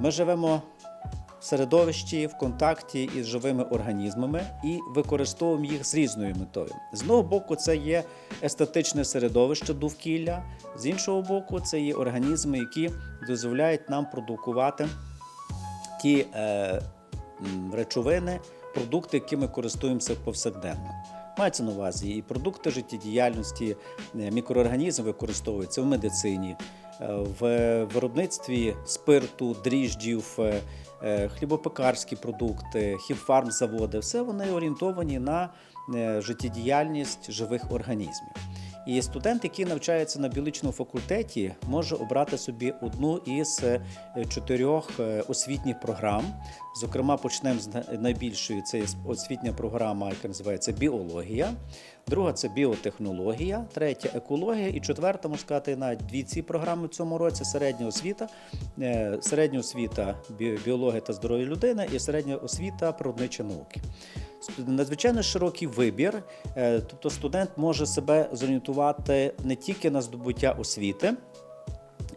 Ми живемо в середовищі, в контакті із живими організмами і використовуємо їх з різною метою. З одного боку, це є естетичне середовище довкілля, з іншого боку, це є організми, які дозволяють нам продукувати ті е, речовини, продукти, якими користуємося повсякденно. Мається на увазі і продукти життєдіяльності, е, мікроорганізми використовуються в медицині, е, в виробництві спирту, дріжджів, е, хлібопекарські продукти, хімфармзаводи. Все вони орієнтовані на життєдіяльність живих організмів. І студент, який навчається на біологічному факультеті, може обрати собі одну із е, чотирьох е, освітніх програм. Зокрема, почнемо з найбільшої. Це освітня програма, яка називається біологія. Друга це біотехнологія, третя екологія і четверта, можна сказати, навіть дві ці програми в цьому році середня освіта, е, середня освіта бі- біологія та здоров'я людини і середня освіта природничі науки. Надзвичайно широкий вибір, е, тобто студент може себе зорієнтувати не тільки на здобуття освіти,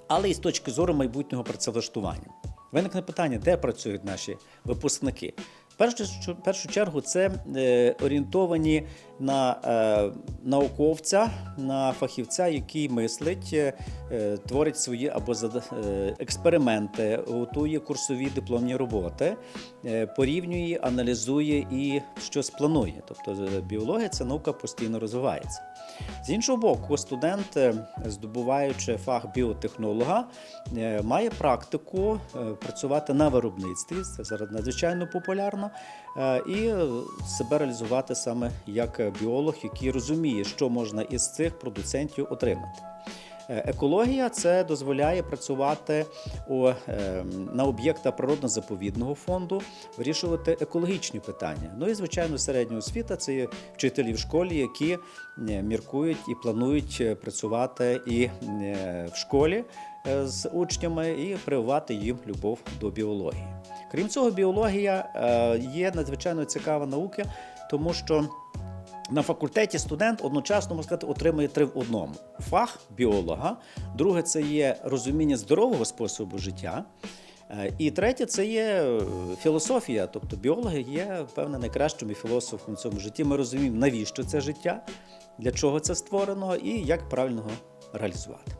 але й з точки зору майбутнього працевлаштування. Виникне питання, де працюють наші випускники. Першу, першу чергу це е, орієнтовані на е, науковця, на фахівця, який мислить, е, е, творить свої або зада- е, експерименти, готує курсові дипломні роботи, е, порівнює, аналізує і щось планує. Тобто е, біологія це наука постійно розвивається. З іншого боку, студент, здобуваючи фах біотехнолога, має практику працювати на виробництві, це зараз надзвичайно популярно, е, і себе реалізувати саме як біолог, який розуміє, що можна із цих продуцентів отримати. Е, Екологія це дозволяє працювати у, е, на об'єктах природно-заповідного фонду, вирішувати екологічні питання. Ну і звичайно, середня освіта це є вчителі в школі, які міркують і планують працювати і в школі з учнями і прививати їм любов до біології. Крім цього, біологія е, є надзвичайно цікава наука, тому що на факультеті студент одночасно можна сказати, отримує три в одному: фах біолога, друге це є розуміння здорового способу життя. е, І третє це є е, філософія. Тобто біологи є, певне, найкращими філософами в цьому житті. Ми розуміємо, навіщо це життя, для чого це створено і як правильно його реалізувати.